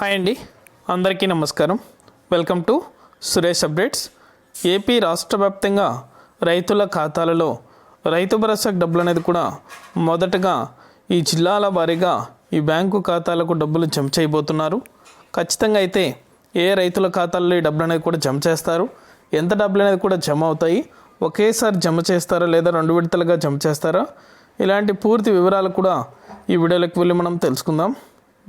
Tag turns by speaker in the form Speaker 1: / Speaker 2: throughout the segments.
Speaker 1: Hi అండి. అందరికీ నమస్కారం. Welcome to Suresh updates. AP రాష్ట్ర వ్యాప్తంగా రైతుల ఖాతాలలో రైతు భరోసా డబ్బులు అనేది కూడా మొదటగా ఈ జిల్లాల వారీగా ఈ బ్యాంకు ఖాతాలకు డబ్బులు జమ చేయబోతున్నారు. ఖచ్చితంగా అయితే ఏ రైతుల ఖాతాల్లో ఈ డబ్బులు అనేది కూడా జమ చేస్తారు? ఎంత డబ్బులు అనేది కూడా జమ అవుతాయి? ఒకేసారి జమ చేస్తారా లేదా రెండు విడతలుగా జమ చేస్తారా? ఇలాంటి పూర్తి వివరాలు కూడా ఈ వీడియోలోకి వెళ్ళి మనం తెలుసుకుందాం.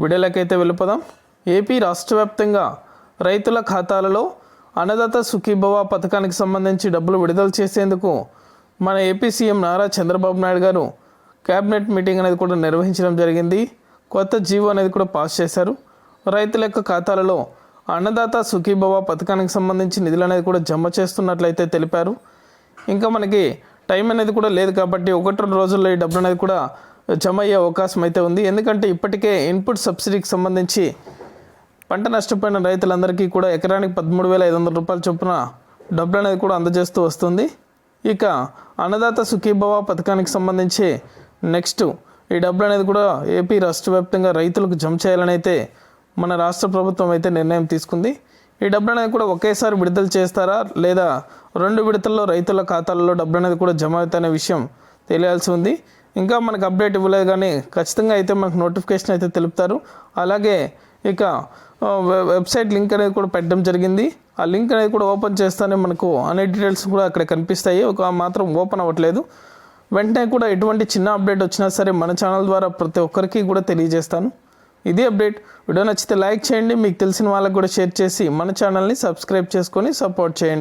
Speaker 1: విడలకైతే వెళ్ళిపోదాం. ఏపీ రాష్ట్ర వ్యాప్తంగా రైతుల ఖాతాలలో అన్నదాత సుఖీభవ పథకానికి సంబంధించి డబ్బులు విడుదల చేసేందుకు మన AP CM Nara Chandrababu Naidu garu cabinet meeting అనేది కూడా నిర్వహించడం జరిగింది. కొత్త జీవో అనేది కూడా పాస్ చేశారు. రైతుల యొక్క ఖాతాలలో అన్నదాత సుఖీభవ పథకానికి సంబంధించి నిధులు అనేది కూడా జమ చేస్తున్నట్లయితే తెలిపారు. ఇంకా మనకి టైం అనేది కూడా లేదు కాబట్టి ఒకటి రెండు రోజుల్లో ఈ డబ్బులు అనేది కూడా జమ అయ్యే అవకాశం అయితే ఉంది. ఎందుకంటే ఇప్పటికే ఇన్పుట్ సబ్సిడీకి సంబంధించి పంట నష్టపోయిన రైతులందరికీ కూడా ఎకరానికి పదమూడు వేల ఐదు వందల రూపాయల చొప్పున డబ్బులు అనేది కూడా అందజేస్తూ వస్తుంది. ఇక అన్నదాత సుఖీభవ పథకానికి సంబంధించి నెక్స్ట్ ఈ డబ్బులు అనేది కూడా ఏపీ రాష్ట్ర వ్యాప్తంగా రైతులకు జమ చేయాలని అయితే మన రాష్ట్ర ప్రభుత్వం అయితే నిర్ణయం తీసుకుంది. ఈ డబ్బులు అనేది కూడా ఒకేసారి విడుదల చేస్తారా? లేదా రెండు విడతల్లో రైతుల ఖాతాల్లో డబ్బులు అనేది కూడా జమ అవుతాయనే విషయం తెలియాల్సి ఉంది. ఇంకా మనకు అప్డేట్ ఇవ్వలేదు కానీ ఖచ్చితంగా అయితే మనకు నోటిఫికేషన్ అయితే తెలుపుతారు. అలాగే ఇక వె- వెబ్సైట్ లింక్ అనేది కూడా పెట్టడం జరిగింది. ఆ లింక్ అనేది కూడా ఓపెన్ చేస్తానే మనకు అన్ని డీటెయిల్స్ కూడా అక్కడ కనిపిస్తాయి. ఒక మాత్రం ఓపెన్ అవ్వట్లేదు. వెంటనే కూడా ఎటువంటి చిన్న అప్డేట్ వచ్చినా సరే మన ఛానల్ ద్వారా ప్రతి ఒక్కరికి కూడా తెలియజేస్తాను. ఇదే అప్డేట్ వీడియో నచ్చితే లైక్ చేయండి. మీకు తెలిసిన వాళ్ళకి కూడా షేర్ చేసి మన ఛానల్ని సబ్స్క్రైబ్ చేసుకొని సపోర్ట్ చేయండి.